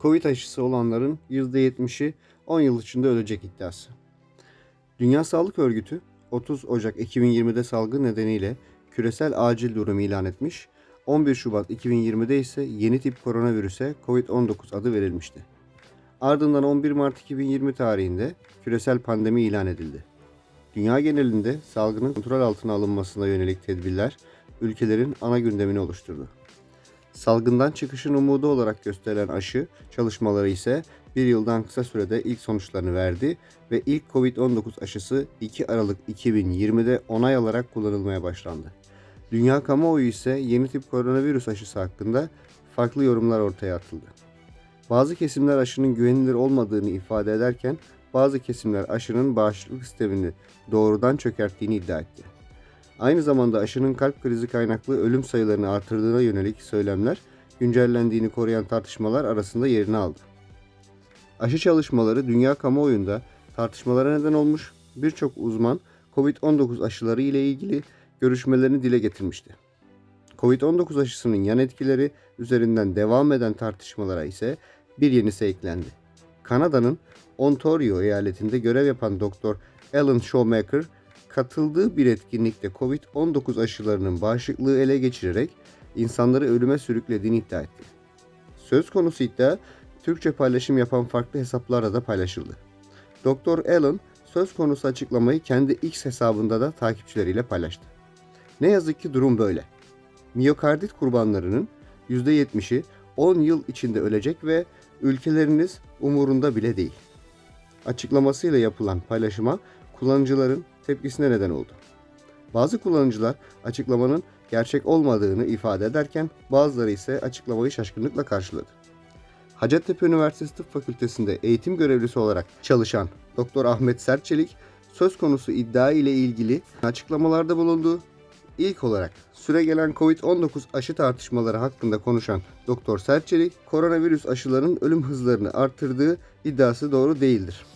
Covid aşısı olanların %70'i 10 yıl içinde ölecek iddiası. Dünya Sağlık Örgütü 30 Ocak 2020'de salgın nedeniyle küresel acil durum ilan etmiş. 11 Şubat 2020'de ise yeni tip koronavirüse Covid-19 adı verilmişti. Ardından 11 Mart 2020 tarihinde küresel pandemi ilan edildi. Dünya genelinde salgının kontrol altına alınmasına yönelik tedbirler ülkelerin ana gündemini oluşturdu. Salgından çıkışın umudu olarak gösterilen aşı çalışmaları ise bir yıldan kısa sürede ilk sonuçlarını verdi ve ilk Covid-19 aşısı 2 Aralık 2020'de onay alarak kullanılmaya başlandı. Dünya kamuoyu ise yeni tip koronavirüs aşısı hakkında farklı yorumlar ortaya atıldı. Bazı kesimler aşının güvenilir olmadığını ifade ederken bazı kesimler aşının bağışıklık sistemini doğrudan çökerttiğini iddia etti. Aynı zamanda aşının kalp krizi kaynaklı ölüm sayılarını artırdığına yönelik söylemler güncellendiğini koruyan tartışmalar arasında yerini aldı. Aşı çalışmaları dünya kamuoyunda tartışmalara neden olmuş, birçok uzman COVID-19 aşıları ile ilgili görüşmelerini dile getirmişti. COVID-19 aşısının yan etkileri üzerinden devam eden tartışmalara ise bir yenisi eklendi. Kanada'nın Ontario eyaletinde görev yapan Doktor Alan Showmaker katıldığı bir etkinlikte COVID-19 aşılarının bağışıklığı ele geçirerek insanları ölüme sürüklediğini iddia etti. Söz konusu iddia Türkçe paylaşım yapan farklı hesaplara da paylaşıldı. Doktor Allen söz konusu açıklamayı kendi X hesabında da takipçileriyle paylaştı. Ne yazık ki durum böyle. Miyokardit kurbanlarının %70'i 10 yıl içinde ölecek ve ülkeleriniz umurunda bile değil. Açıklamasıyla yapılan paylaşıma kullanıcıların tepkisine neden oldu. Bazı kullanıcılar açıklamanın gerçek olmadığını ifade ederken bazıları ise açıklamayı şaşkınlıkla karşıladı. Hacettepe Üniversitesi Tıp Fakültesi'nde eğitim görevlisi olarak çalışan Doktor Ahmet Sertçelik söz konusu iddia ile ilgili açıklamalarda bulundu. İlk olarak süre gelen COVID-19 aşı tartışmaları hakkında konuşan Doktor Sertçelik, koronavirüs aşılarının ölüm hızlarını artırdığı iddiası doğru değildir.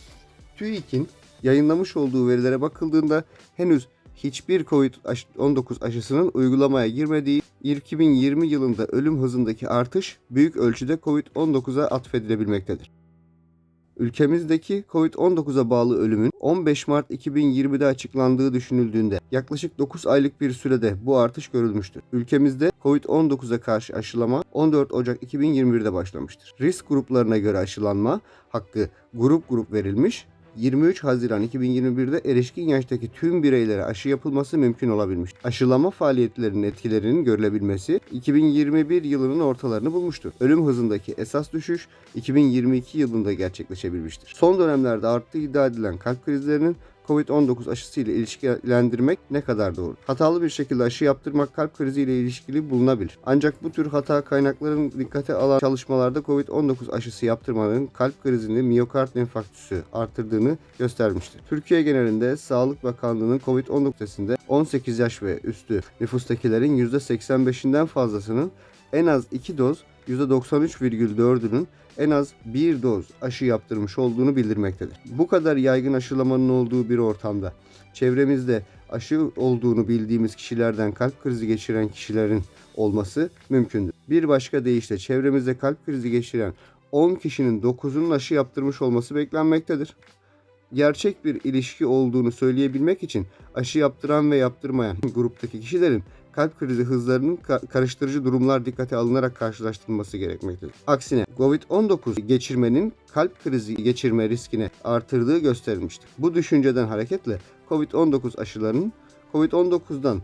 TÜİK'in yayınlamış olduğu verilere bakıldığında henüz hiçbir COVID-19 aşısının uygulamaya girmediği 2020 yılında ölüm hızındaki artış büyük ölçüde COVID-19'a atfedilebilmektedir. Ülkemizdeki COVID-19'a bağlı ölümün 15 Mart 2020'de açıklandığı düşünüldüğünde yaklaşık 9 aylık bir sürede bu artış görülmüştür. Ülkemizde COVID-19'a karşı aşılama 14 Ocak 2021'de başlamıştır. Risk gruplarına göre aşılanma hakkı grup grup verilmiş 23 Haziran 2021'de erişkin yaştaki tüm bireylere aşı yapılması mümkün olabilmiş. Aşılama faaliyetlerinin etkilerinin görülebilmesi 2021 yılının ortalarını bulmuştur. Ölüm hızındaki esas düşüş 2022 yılında gerçekleşebilmiştir. Son dönemlerde arttığı iddia edilen kalp krizlerinin COVID-19 aşısı ile ilişkilendirmek ne kadar doğru? Hatalı bir şekilde aşı yaptırmak kalp krizi ile ilişkili bulunabilir. Ancak bu tür hata kaynakların dikkate alan çalışmalarda COVID-19 aşısı yaptırmanın kalp krizini miyokard enfarktüsü artırdığını göstermiştir. Türkiye genelinde Sağlık Bakanlığı'nın COVID-19 testinde 18 yaş ve üstü nüfustakilerin %85'inden fazlasının en az 2 doz %93,4'ünün en az bir doz aşı yaptırmış olduğunu bildirmektedir. Bu kadar yaygın aşılamanın olduğu bir ortamda çevremizde aşı olduğunu bildiğimiz kişilerden kalp krizi geçiren kişilerin olması mümkündür. Bir başka deyişle çevremizde kalp krizi geçiren 10 kişinin 9'unun aşı yaptırmış olması beklenmektedir. Gerçek bir ilişki olduğunu söyleyebilmek için aşı yaptıran ve yaptırmayan gruptaki kişilerin kalp krizi hızlarının ka- karıştırıcı durumlar dikkate alınarak karşılaştırılması gerekmektedir. Aksine COVID-19 geçirmenin kalp krizi geçirme riskini artırdığı gösterilmiştir. Bu düşünceden hareketle COVID-19 aşılarının COVID-19'dan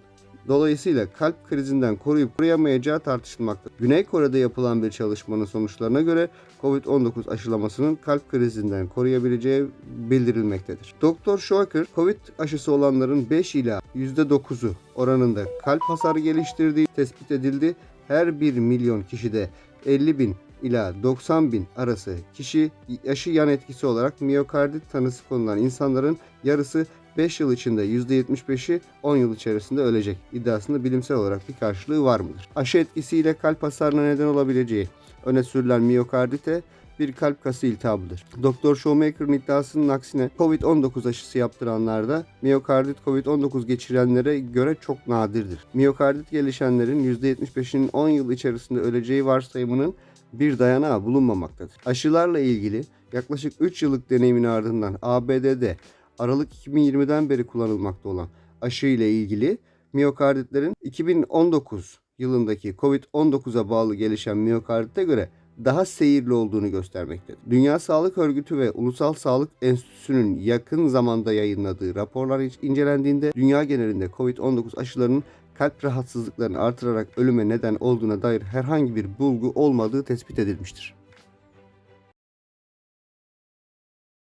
Dolayısıyla kalp krizinden koruyup koruyamayacağı tartışılmaktadır. Güney Kore'de yapılan bir çalışmanın sonuçlarına göre COVID-19 aşılamasının kalp krizinden koruyabileceği bildirilmektedir. Doktor Schwaker, COVID aşısı olanların 5 ila %9'u oranında kalp hasarı geliştirdiği tespit edildi. Her 1 milyon kişide 50 bin ila 90 bin arası kişi aşı yan etkisi olarak miyokardit tanısı konulan insanların yarısı 5 yıl içinde %75'i 10 yıl içerisinde ölecek iddiasında bilimsel olarak bir karşılığı var mıdır? Aşı etkisiyle kalp hasarına neden olabileceği öne sürülen miyokardite bir kalp kası iltihabıdır. Doktor Showmaker'ın iddiasının aksine COVID-19 aşısı yaptıranlarda miyokardit COVID-19 geçirenlere göre çok nadirdir. Miyokardit gelişenlerin %75'inin 10 yıl içerisinde öleceği varsayımının bir dayanağı bulunmamaktadır. Aşılarla ilgili yaklaşık 3 yıllık deneyimin ardından ABD'de Aralık 2020'den beri kullanılmakta olan aşı ile ilgili miyokarditlerin 2019 yılındaki COVID-19'a bağlı gelişen miyokardite göre daha seyirli olduğunu göstermektedir. Dünya Sağlık Örgütü ve Ulusal Sağlık Enstitüsü'nün yakın zamanda yayınladığı raporlar incelendiğinde dünya genelinde COVID-19 aşılarının kalp rahatsızlıklarını artırarak ölüme neden olduğuna dair herhangi bir bulgu olmadığı tespit edilmiştir.